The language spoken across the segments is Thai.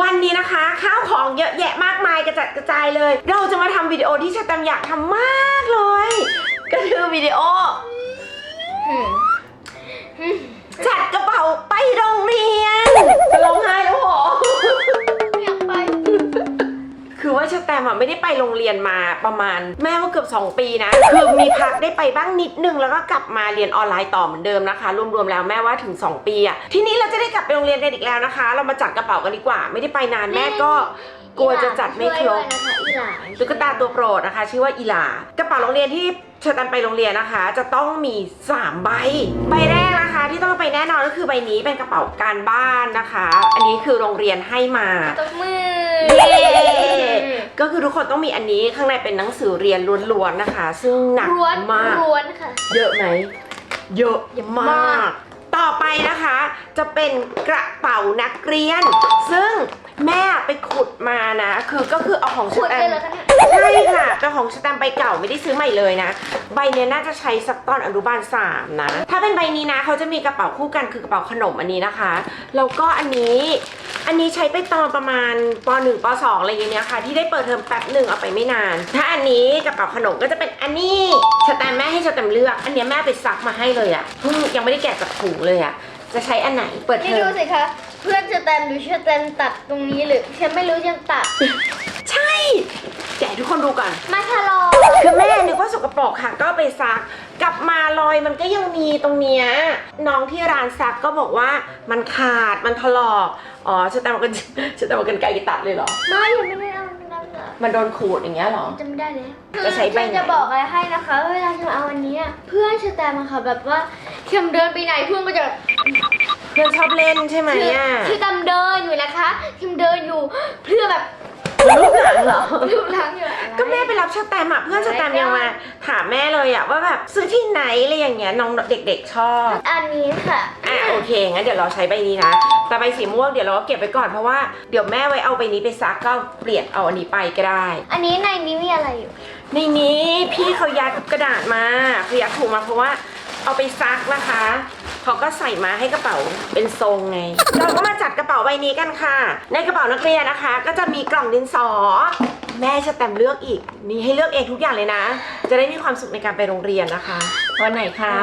วันนี้นะคะ ข้าวของเยอะแยะมากมายกระจัดกระจายเลย เราจะมาทำวิดีโอที่ชาแตมอยากทำมากเลย ก็คือวิดีโอจัดกระเป๋าไปโรงเรียนจะร้องไห้แล้วเหรออยากไปคือ ว่าชาแตมอะไม่ได้ไปโรงเรียนมาประมาณ แม่ว่าเกือบ 2 ปีนะ คือมีพักได้ไปบ้างนิดนึงแล้วก็กลับมาเรียนออนไลน์ต่อเหมือนเดิมนะคะ รวมๆแล้วแม่ว่าถึง 2 ปีอะทีนี้เราจะได้กลับไปโรงเรียนกันอีกแล้วนะคะ เรามาจัดกระเป๋ากันดีกว่า ไม่ได้ไปนานแม่ก็กลัวจะจัดไม่ครบนะคะอีหลานตุ๊กตาตัวโปรดนะคะ ชื่อว่าอีหลากระเป๋าโรงเรียนที่เชิญตันไปโรงเรียนนะคะ จะต้องมี 3 ใบ ใบแรกนะคะ ที่ต้องเอาไปแน่นอนก็คือใบนี้เป็นกระเป๋าการบ้านนะคะ อันนี้คือโรงเรียนให้มาตบมือเย้ ก็คือทุกคนต้องมีอันนี้ข้างในเป็นหนังสือเรียนล้วนๆนะคะ ซึ่งหนักร้วนมาก ร้วนค่ะ เยอะไหม เยอะเยอะมมากาก ต่อไปนะคะ จะเป็นกระเป๋านักเรียน ซึ่ง แม่ไปขุดมานะ คือก็คือเอาของขุดแตเลยมเหรอคะเนี่ย ใช่ค่ะแต่ของสแตมป์ใบเก่าไม่ได้ซื้อใหม่เลยนะ ใบเนี้ยน่าจะใช้สักตอนอนุบาลสามนะ ถ้าเป็นใบนี้นะเขาจะมีกระเป๋าคู่กันคือกระเป๋าขนมอันนี้นะคะ แล้วก็อันนี้ อันนี้ใช้ไปตอนประมาณป .1 ป .2 อะไรอย่างเงี้ยค่ะ ที่ได้เปิดเทอมแป๊บหนึ่งเอาไปไม่นาน ถ้าอันนี้กระเป๋าขนมก็จะเป็นอันนี้สแตมป์แม่ให้สแตมป์เลือก อันเนี้ยแม่ไปซักมาให้เลยอะเพิ่งยังไม่ได้แกะจากถุงเลยอะจะใช้อันไหนเปิดนี่เทอดูม สิคะเพื่อนจะแตมหรือจะแตมตัดตรงนี้หรือฉันไม่รู้จะตัดใช่แกะให้ทุกคนดูก่อน มาทะลอคือแม่นึกว่าสกปรกค่ะก็ไปซัก กลับมารอยมันก็ยังมีตรงเนี้ยน้องที่ร้านซักก็บอกว่ามันขาดมันถลอกอ๋อฉันแต่มันกันฉันแต่มันกันไกลตัดเลยเหรอ ไม่ยังไม่ได้เอาไม่ได้เลยมันโดนขูดอย่างเงี้ยเหรอ จำไม่ได้เลยจะใช้ใบไหน ฉันจะบอกอะไรให้นะคะเวลาฉันเอาอันเนี้ยเพื่อนฉันแตมอะค่ะแบบว่าเข็มเดินไปไหนเพื่อนก็จะ เพื่อนชอบเล่นใช่ไหมคือเนี่ยคือตำเดินอยู่นะคะคิมเดินอยู่เพื่อแบบมันลูกหลังเหรอรูปล้างอยู่อะไร ก็แม่ไปรับชาแตมอะเพื่อนชาแตมยังมาถามแม่เลยอะว่าแบบซื้อที่ไหนอะไรอย่างเงี้ยน้องเด็ก ๆ ชอบ อันนี้ค่ะ อะโอเคงั้นเดี๋ยวเราใช้ใบนี้นะแต่ใบสีม่วงเดี๋ยวเราก็เก็บไว้ก่อนเพราะว่าเดี๋ยวแม่ไว้เอาใบนี้ไปซักก็เปลี่ยนเอาอันนี้ไปก็ได้ อันนี้ในนี้มีอะไรอยู่ ในนี้พี่เขายัดกระดาษมาเขายัดถุงมาเพราะว่า เอาไปซักนะคะเขาก็ใส่มาให้กระเป๋าเป็นทรงไง เราก็มาจัดกระเป๋าใบนี้กันค่ะ ในกระเป๋านักเรียนนะคะ ก็จะมีกล่องดินสอ แม่จะแตมเลือกอีกนี่ให้เลือกเองทุกอย่างเลยนะ จะได้มีความสุขในการไปโรงเรียนนะคะเอาไหนคะ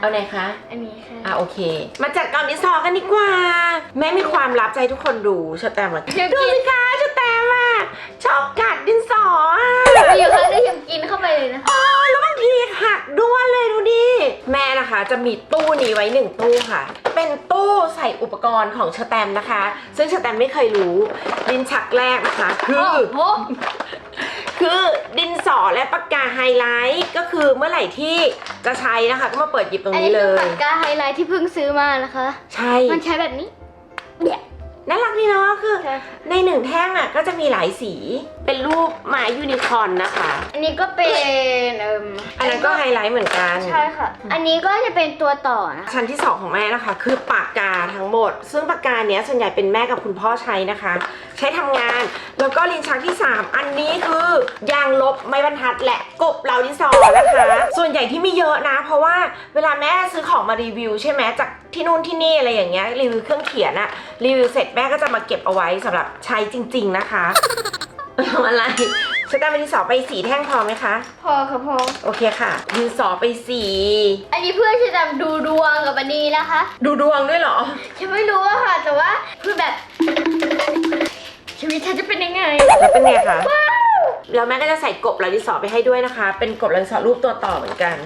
เอาไหนคะ อันนี้ค่ะ อะโอเค มาจัดกล่องดินสอกันดีกว่า แม่มีความลับใจทุกคนดูชแตมอะดูสิคะชแตมอะชอบกัดดินสออะมีอยู่ครั้งหนึงคิมกินเข้าไปเลยนะคะอ๋อแล้วบางที หักด้วนเลยดูดิ แม่นะคะจะมีตู้นี้ไว้หนึ่งตู้ค่ะ เป็นตู้ใส่อุปกรณ์ของชแตมนะคะ ซึ่งชแตมไม่เคยรู้ดินชักแรกนะคะคือ โอ้โหคือดินสอและปากกาไฮไลท์ก็คือเมื่อไหร่ที่จะใช้นะคะ ก็มาเปิดหยิบตรงอันนี้นี้เลคือย ปากกาไฮไลท์ที่เพิ่งซื้อมานะคะ ใช่ มันใช้แบบนี้เนี่ย น่ารักดีเนาะคือ ใช่ค่ะ ในหนึ่งแท่งอะก็จะมีหลายสี เป็นรูปไม้ยูนิคอร์นนะคะ อันนี้ก็เป็นเอิ่มอันนั้นก็ไฮไลท์เหมือนกัน ใช่ค่ะ อันนี้ก็จะเป็นตัวต่อนะชั้นที่2ของแม่นะคะ คือปากกาทั้งหมด ซึ่งปากกาเนี้ยส่วนใหญ่เป็นแม่กับคุณพ่อใช้นะคะ ใช้ทำงาน แล้วก็ลิ้นชักที่ 3 อันนี้คือยางลบไม้บรรทัดและกบเหลาดินสอนะคะ ส่วนใหญ่ที่มีเยอะนะ เพราะว่าเวลาแม่ซื้อของมารีวิว ใช่ไหมจาก ที่นู่นที่นี่อะไรอย่างเงี้ยรีวิวเครื่องเขียนอะรีวิวเสร็จแม่ก็จะมาเก็บเอาไว้สำหรับใช้จริง ๆ นะคะทำอะไรสแตมป์ดินสอไปสีแท่งพอไหมคะ พอค่ะพอ โอเคค่ะดินสอไปสีอันนี้เพื่อนฉันจะดูดวงกับอันนี้นะคะ ดูดวงด้วยเหรอ ฉันไม่รู้อะค่ะ แต่ว่าคือแบบชีวิตฉันจะเป็นยังไง แล้วเป็นไงคะแล้วแม่ก็จะใส่กบลายดินสอไปให้ด้วยนะคะ เป็นกบลายดินสอรูปตัวต่อเหมือนกัน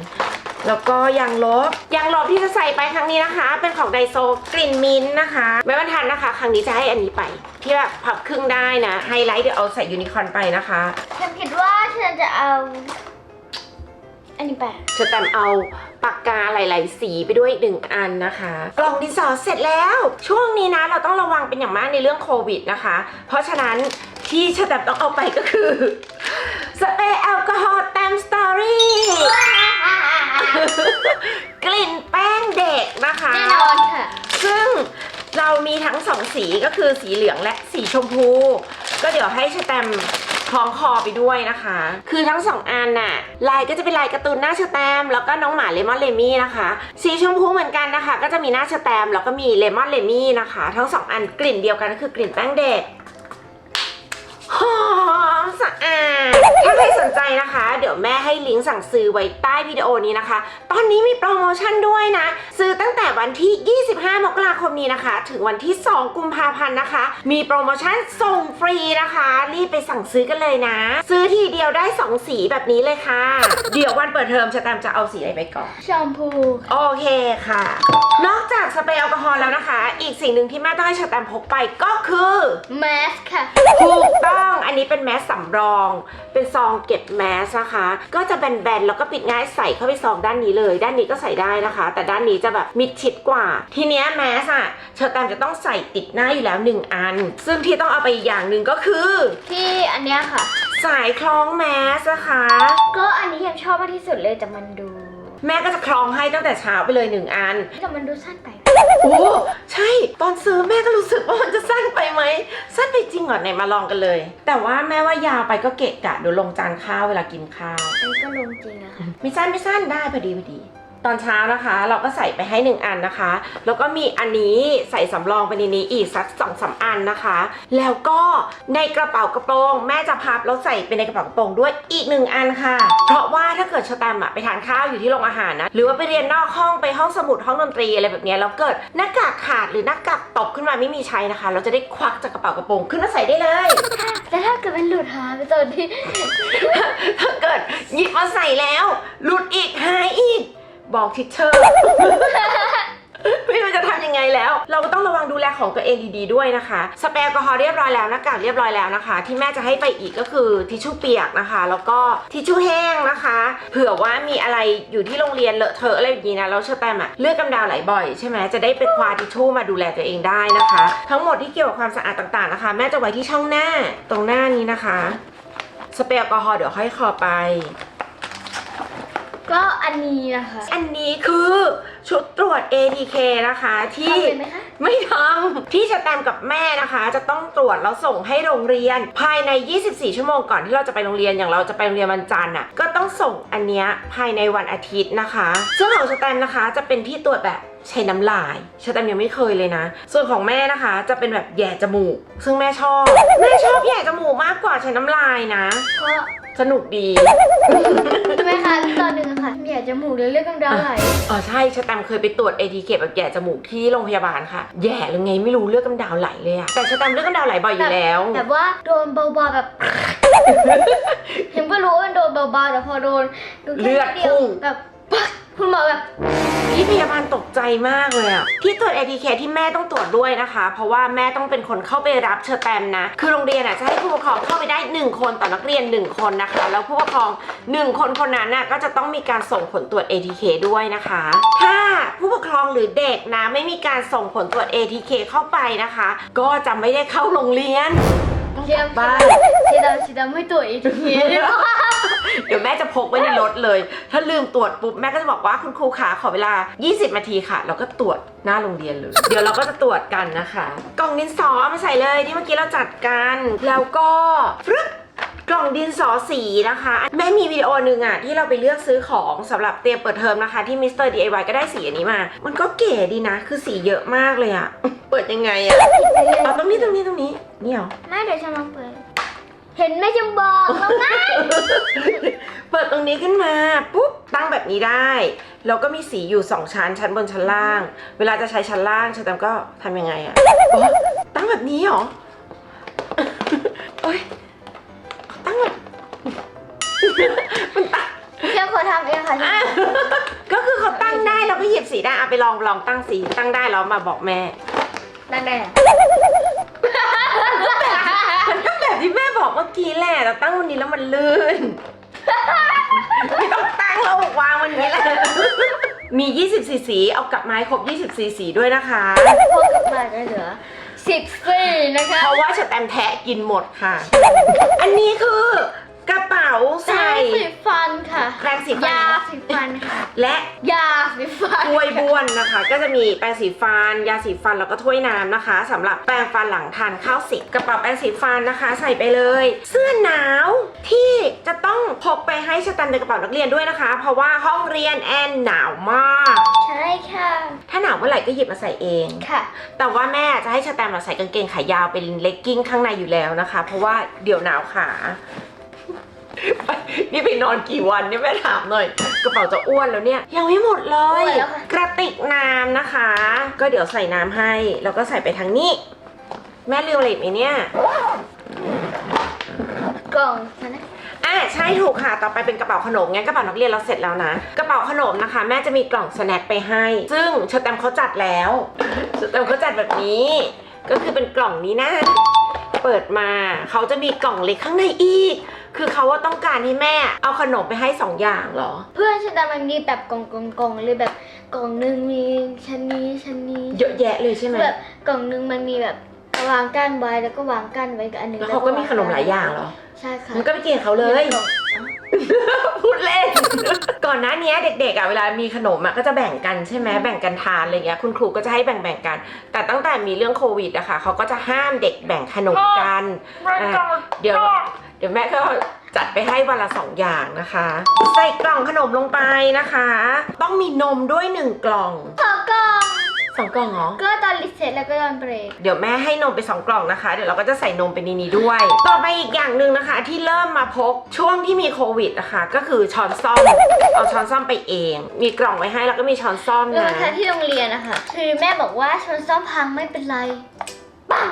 แล้วก็ยางลบยางลบที่จะใส่ไปครั้งนี้นะคะ เป็นของไดโซกลิ่นมิ้นท์นะคะไม่บรรทันนะคะ ครั้งนี้จะให้อันนี้ไป ที่แบบพับครึ่งได้นะไฮไลท์เดี๋ยวเอาใส่ยูนิคอร์นไปนะคะ ฉันคิดว่าฉันจะเอา อันนี้ไปจะแตมเอาปากกาหลาย ๆ สีไปด้วยอีกหนึ่งอันนะคะ กล่องดินสอเสร็จแล้ว ช่วงนี้นะเราต้องระวังเป็นอย่างมากในเรื่องโควิดนะคะ เพราะฉะนั้นที่ชะแตมต้องเอาไปก็คือสเปรย์แอลกอฮอล์แตมสตอรี่ กลิ่นแป้งเด็กนะคะ แน่นอนค่ะ ซึ่งเรามีทั้งสองสีก็คือสีเหลืองและสีชมพู ก็เดี๋ยวให้ชะแตมคล้องคอไปด้วยนะคะ คือทั้งสองอันน่ะ ลายก็จะเป็นลายการ์ตูนหน้าชแตมป์แล้วก็น้องหมาเลมอนเลมี่นะคะ สีชมพูเหมือนกันนะคะ ก็จะมีหน้าชแตมป์แล้วก็มีเลมอนเลมี่นะคะ ทั้งสองอันกลิ่นเดียวกันก็คือกลิ่นแป้งเด็กหอ มสะอาด ถ้าใครสนใจนะคะ เดี๋ยวแม่ให้ลิงก์สั่งซื้อไว้ใต้วิดีโอนี้นะคะ ตอนนี้มีโปรโมชั่นด้วยนะ ซื้อตั้งแต่วันที่ 25 มกราคมนี้นะคะ ถึงวันที่ 2 กุมภาพันธ์นะคะ มีโปรโมชั่นส่งฟรีนะคะ รีบไปสั่งซื้อกันเลยนะ ซื้อทีเดียวได้ 2 สีแบบนี้เลยค่ะ เดี๋ยววันเปิดเทอมจะตามจะเอาสีอะไรไปก่อน แชมพูโอเคค่ะ นอกจากสเปรย์แอลกอฮอล์แล้วนะคะ อีกสิ่งหนึ่งที่แม่ต้องให้ชาแตมพกไปก็คือ แมสค่ะ ถูกต้องอันนี้เป็นแมสสำรอง เป็นซองเก็บแมสนะคะ ก็จะแบนๆแล้วก็ปิดง่ายใส่เข้าไปซองด้านนี้เลย ด้านนี้ก็ใส่ได้นะคะ แต่ด้านนี้จะแบบมิดชิดกว่า ทีเนี้ยแมสอะเชอร์แตมจะต้องใส่ติดหน้าอยู่แล้วหนึ่งอัน ซึ่งที่ต้องเอาไปอีกอย่างหนึ่งก็คือ ที่อันเนี้ยค่ะ สายคล้องแมสนะคะ ก็อันนี้ยังชอบมากที่สุดเลยแต่มันดู แม่ก็จะคล้องให้ตั้งแต่เช้าไปเลยหนึ่งอัน แต่มันดูสั้นไป โอ้ใช่ตอนซื้อแม่ก็รู้สึกว่ามันจะสั้นไปไหมสั้นไปจริงเหรอไหนมาลองกันเลย แต่ว่าแม่ว่ายาวไปก็เกะกะเดี๋ยวลงจานข้าวเวลากินข้าว อันนี้ก็ลงจริงอะค่ะไม่สั้นไม่สั้นได้พอดีพอดี ตอนเช้านะคะ เราก็ใส่ไปให้หนึ่งอันนะคะ แล้วก็มีอันนี้ใส่สำรองไปในนี้อีกสักสองสามอันนะคะ แล้วก็ในกระเป๋ากระโปรงแม่จะพับแล้วใส่ไปในกระเป๋ากระโปรงด้วยอีกหนึ่งอันค่ะ เพราะว่าถ้าเกิดชะแตมป์อะไปทานข้าวอยู่ที่โรงอาหารนะ หรือว่าไปเรียนนอกห้องไปห้องสมุดห้องดนตรีอะไรแบบเนี้ยแล้วเกิดหน้ากากขาดหรือหน้ากากตกขึ้นมาไม่มีใช้นะคะ เราจะได้ควักจากกระเป๋ากระโปรงขึ้นมาใส่ได้เลยแต่ถ้าเกิดเป็นหลุดหายไปตอนที่ถ้าเกิดหยิบมาใส่แล้ว หลุดอีกหายอีก บอกทิชเชอร์ ไม่รู้จะทำยังไงแล้ว เราก็ต้องระวังดูแลของตัวเองดีๆด้วยนะคะ สเปรย์แอลกอฮอล์เรียบร้อยแล้วหน้ากากเรียบร้อยแล้วนะคะ ที่แม่จะให้ไปอีกก็คือทิชชู่เปียกนะคะ แล้วก็ทิชชู่แห้งนะคะ เผื่อว่ามีอะไรอยู่ที่โรงเรียนเลอะเทอะอะไรแบบนี้นะแล้วเชอร์แตมอะเลือดกำเดาไหลบ่อยใช่ไหมจะได้ไปคว้าทิชชู่มาดูแลตัวเองได้นะคะ ทั้งหมดที่เกี่ยวกับความสะอาดต่างๆนะคะ แม่จะไว้ที่ช่องหน้าตรงหน้านี้นะคะ สเปรย์แอลกอฮอล์เดี๋ยวค่อยคอไป ก็อันนี้นะคะอันนี้คือชุดตรวจ ATK นะคะ ที่ทำเป็นไหมคะไม่ทำที่จะแตมกับแม่นะคะ จะต้องตรวจแล้วส่งให้โรงเรียน ภายใน 24 ชั่วโมงก่อนที่เราจะไปโรงเรียนอย่างเราจะไปโรงเรียนวันจันทร์อะก็ต้องส่งอันเนี้ยภายในวันอาทิตย์นะคะ ซึ่งของสแตมนะคะจะเป็นที่ตรวจแบบใช้น้ำลายสแตมยังไม่เคยเลยนะ ส่วนของแม่นะคะ จะเป็นแบบแหย่จมูก ซึ่งแม่ชอบ แม่ชอบแหย่จมูกมากกว่าใช้น้ำลายนะ เพราะ สนุกดี ใช่ไหมคะตอนหนึ่งอะค่ะอยากจมูกเลยเลือดกำเดาไหลอ๋อใช่ชะแตมเคยไปตรวจ ATK แบบแย่จมูกที่โรงพยาบาลค่ะ แย่หรือไงไม่รู้เลือดกำเดาไหลเลยอะแต่ชะแตมเลือดกำเดาไหลบ่อยอยู่แล้ว แบบว่าโดนเบาๆแบบเห็นก็รู้ว่ามันโดนเบาๆแต่พอโดนโดนแค่เลือดนิยวพุ่ง แบบปั๊ก คุณหมอแบบ พี่พยาบาลตกใจมากเลยอะที่ตรวจ ATK ที่แม่ต้องตรวจด้วยนะคะ เพราะว่าแม่ต้องเป็นคนเข้าไปรับเชอร์แตมนะ คือโรงเรียนอะจะให้ผู้ปกครองเข้าไปได้ 1 คนต่อนักเรียน 1 คนนะคะ แล้วผู้ปกครอง 1 คนคนนั้นน่ะก็จะต้องมีการส่งผลตรวจ ATK ด้วยนะคะ ถ้าผู้ปกครองหรือเด็กนะไม่มีการส่งผลตรวจ ATK เข้าไปนะคะ ก็จะไม่ได้เข้าโรงเรียนต้องเชีกยลัมบบ้านเชียดำเชียดำไม่ตรวจอีกทีเดียว เดี๋ยวแม่จะพกไว้ในรถเลย ถ้าลืมตรวจปุ๊บแม่ก็จะบอกว่าคุณครูขาขอเวลา 20 นาทีค่ะ เราก็ตรวจหน้าโรงเรียนเลย เดี๋ยวเราก็จะตรวจกันนะคะ กล่องดินสอเอามาใส่เลยที่เมื่อกี้เราจัดกัน แล้วก็ฟรึ๊บกล่องดินสอสีนะคะ แม่มีวิดีโอหนึ่งอะที่เราไปเลือกซื้อของสำหรับเตรียมเปิดเทอมนะคะ ที่มิสเตอร์ DIY ก็ได้สีอันนี้มา มันก็เก๋ดีนะ คือสีเยอะมากเลยอะเปิดยังไงอะเอาตรงนี้ตรงนี้ตรงนี้นี่เหรอไม่เดี๋ยวฉันลองเปิด เห็นไหมจะบอกแล้วไงเปิดตรงนี้ขึ้นมาปุ๊บตั้งแบบนี้ได้แล้วก็มีสีอยู่2ชั้นชั้นบนชั้นล่าง เวลาจะใช้ชั้นล่างชาแตมก็ทำยังไงอะอ๋อตั้งแบบนี้เหรอเอ้ยตั้งแบบมันตั้งเชียมขอทำเองค่ะอะก็คือเขาตั้งได้เราก็หยิบสีได้อะไปลองลองตั้งสีตั้งได้แล้วมาบอกแม่นั่นแหละ มันก็แบบที่แม่ บอกเมื่อกี้แหละเราตั้งวันนี้แล้วมันลื่น ไม่ต้องตั้งแล้ววางวันนี้แหละมี 24 สี เอากลับมาให้ครบ 24 สีด้วยนะคะพอกลับมาจะเหลือสิบสี่นะคะ เพราะว่าชะแตมแทะกินหมดค่ะ อันนี้คือกระเป๋าใช้ใส่สีฟันค่ะ แปรงสีฟันยาสีฟันค่ะและยาสีฟันถ้วยบ้วนนะคะ ก็จะมีแปรงสีฟัน ยาสีฟันแล้วก็ถ้วยน้ำนะคะสำหรับแปรงฟันหลังทานข้าวเสร็จกระเป๋าแปรงสีฟันนะคะ ใส่ไปเลย เสื้อหนาวที่จะต้องพกไปให้สแตมป์ในกระเป๋านักเรียนด้วยนะคะ เพราะว่าห้องเรียนแอนหนาวมาก ใช่ค่ะถ้าหนาวเมื่อไหร่ก็หยิบมาใส่เอง ค่ะ แต่ว่าแม่จะให้สแตมป์มาใส่กางเกงขายาวเป็นเลกกิ้งข้างในอยู่แล้วนะคะ เพราะว่าเดี๋ยวหนาวขา นี่ไปนอนกี่วันเนี่ยแม่ถามหน่อย กระเป๋าจะอ้วนแล้วเนี่ย ยังไม่หมดเลยอ้วนแล้วค่ะ กระติกน้ำนะคะ ก็เดี๋ยวใส่น้ำให้ แล้วก็ใส่ไปทางนี้ แม่ลืมอะไรอีกไหมเนี่ย กล่องนะ อะใช่ถูกค่ะ ต่อไปเป็นกระเป๋าขนมงั้นกระเป๋านักเรียนเราเสร็จแล้วนะ กระเป๋าขนมนะคะ แม่จะมีกล่องสแน็คไปให้ ซึ่งเชอร์แตมเขาจัดแล้วเชอร์แตมเขาจัดแบบนี้ ก็คือเป็นกล่องนี้นะ เปิดมาเขาจะมีกล่องเล็กข้างในอีก คือเขาว่าต้องการให้แม่เอาขนมไปให้สองอย่างเหรอ เพื่อนฉันแต่มันมีแบบกล่องกล่องกล่องเลยแบบกล่องหนึ่งมีชั้นนี้ชั้นนี้เยอะแยะเลยใช่ไหมแบบกล่องหนึ่งมันมีแบบวางกั้นไว้แล้วก็วางกั้นไว้กับอันหนึงแล้วเขาก็มีขนมหลายอย่างเหรอ ใช่ค่ะมันก็ไปกินกับเขาเลย พูดเล่น ก่อนหน้านี้เด็กๆอะเวลามีขนมอะก็จะแบ่งกันใช่ไหมแบ่งกันทานอะไรเงี้ยคุณครูก็จะให้แบ่งๆกัน แต่ตั้งแต่มีเรื่องโควิดอะค่ะเขาก็จะห้ามเด็กแบ่งขนมกันอะเดี๋ยว เดี๋ยวแม่ก็จัดไปให้วันละสองอย่างนะคะ ใส่กล่องขนมลงไปนะคะ ต้องมีนมด้วยหนึ่งกล่องขอกล่องสองกล่องเหรอ ก็ตอนรีเซ็ตแล้วก็ตอนเบรก เดี๋ยวแม่ให้นมไปสองกล่องนะคะ เดี๋ยวเราก็จะใส่นมไปในนี้ด้วย ต่อไปอีกอย่างหนึ่งนะคะ ที่เริ่มมาพกช่วงที่มีโควิดนะคะ ก็คือช้อนซ่อม เอาช้อนซ่อมไปเอง มีกล่องไว้ให้แล้วก็มีช้อนซ่อมแล้วนะมาที่โรงเรียนนะคะ คือแม่บอกว่าช้อนซ่อมพังไม่เป็นไร ปัง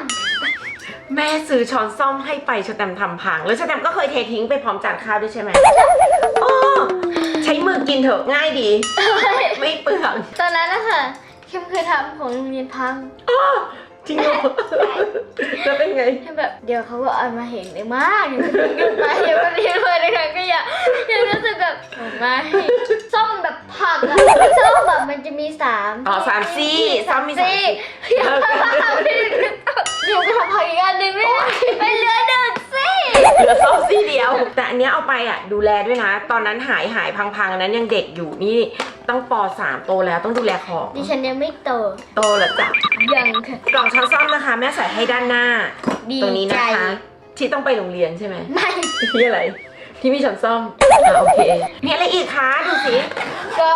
แม่ซื้อช้อนซ่อมให้ไปชแตมป์ทำพัง แล้วชแตมป์ก็เคยเททิ้งไปพร้อมจานข้าวด้วยใช่ไหมโอ้ใช้มือกินเถอะง่ายดี ไม่เปลืองตอนนั้นนะคะเข้มเคยทำของโรงเรียนพังจริงเหรอแล้วเป็นไงแค่แบบเดี๋ยวเขาก็เอามาเห็นเลยมากยังไม่ถึงไปยังไม่ได้เลยนะคะก็อย่ายังรู้สึกแบบโอ้ไม่ซ่อมแบบผักอะซ่อมแบบมันจะมีสามอ๋อสามซี่ซ่อมมีสามซี่ยังทำผักไม่ได้ เดี๋ยวจะทำผักอีกอันหนึ่งไม่ได้ไปเหลือหนึ่งซี่เหลือซ่อมซี่เดียว แต่อันเนี้ยเอาไปอะดูแลด้วยนะ ตอนนั้นหายหายพังๆอันนั้นยังเด็กอยู่นี่ต้องปสามโตแล้วต้องดูแลของดิฉันยังไม่โต โตแล้วจ้ะยังค่ะ กล่องช้อนซ่อมนะคะ แม่ใส่ให้ด้านหน้า ดีตรงนี้ใจนะคะ ที่ต้องไปโรงเรียนใช่ไหมไม่ ที่อะไร ที่มีช้อนซ่อมอะโอเค มีอะไรอีกคะดูสิก็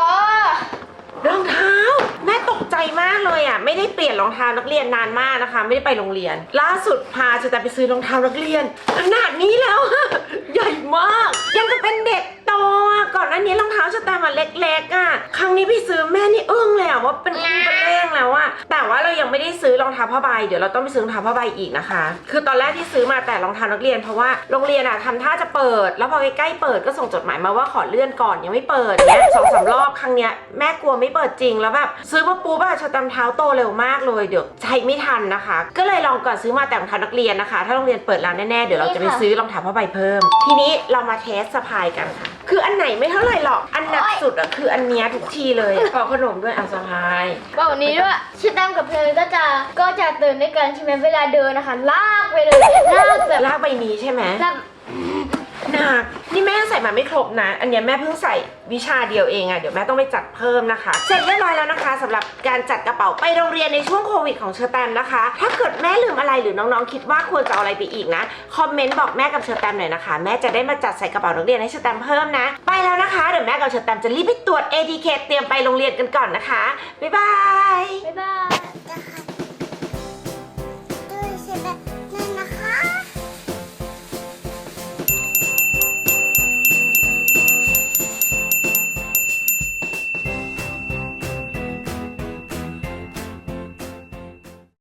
รองเท้าแม่ตกใจมากเลยอะไม่ได้เปลี่ยนรองเท้านักเรียนนานมากนะคะ ไม่ได้ไปโรงเรียน ล่าสุดพาจะแต่ไปซื้อรองเท้านักเรียนขนาดนี้แล้วอะใหญ่มาก ยังจะเป็นเด็กโตอะก่อนหน้านี้รองเท้าจะแต่มาเล็กๆอะครั้งนี้พี่ซื้อแม่นี่อึ้งเลยอะว่าเป็นคู่เป็นเร่งแล้วอะแต่ว่าเรายัง ไม่ได้ซื้อรองเท้าผ้าใบเดี๋ยวเราต้องไปซื้อรองเท้าผ้าใบอีกนะคะ คือตอนแรกที่ซื้อมาแต่รองเท้านักเรียนเพราะว่าโรงเรียนอะทำท่าจะเปิด แล้วพอใกล้ๆเปิดก็ส่งจดหมายมาว่าขอเลื่อนก่อนยังไม่เปิดเนี้ยสองสามรอบครั้งเนี้ยแม่กลัวไม่เปิดจริงแล้วแบบซื้อมาปุ๊บอะชะตามเท้าโตเร็วมากเลยเดี๋ยวใช้ไม่ทันนะคะ ก็เลยลองก่อนซื้อมาแต่รองเท้านักเรียนนะคะ ถ้าโรงเรียนเปิดแล้วแน่ๆเดี๋ยวเราจะไปซื้อรองเท้าผ้าใบเพิ่ม ทีนี้เรามาเทสสะพายกันค่ะ คืออันไหนไม่เท่าไหร่หรอกอันหนักสุดอะคืออันเนี้ยทุกทีเลยขอขนมด้วยอะสะพาย บอกนี้ด้วยชิดตั้มกับเพลก็จะก็จะเตือนด้วยกันใช่ไหมเวลาเดินนะคะ ลากไปเลยลากแบบลากใบนี้ใช่ไหมลากหนักนี่แม่ใส่มาไม่ครบนะ อันเนี้ยแม่เพิ่งใส่วิชาเดียวเองอะเดี๋ยวแม่ต้องไปจัดเพิ่มนะคะ เสร็จเรียบร้อยแล้วนะคะสำหรับการจัดกระเป๋าไปโรงเรียนในช่วงโควิดของเชอร์แตมนะคะ ถ้าเกิดแม่ลืมอะไรหรือน้องๆคิดว่าควรจะเอาอะไรไปอีกนะคอมเมนต์บอกแม่กับเชอร์แตมหน่อยนะคะ แม่จะได้มาจัดใส่กระเป๋านักเรียนให้เชอร์แตมเพิ่มนะไปแล้วนะคะเดี๋ยวแม่กับเชอร์แตมจะรีบไปตรวจ ATK เตรียมไปโรงเรียนกันก่อนนะคะบ๊ายบายบ๊ายบาย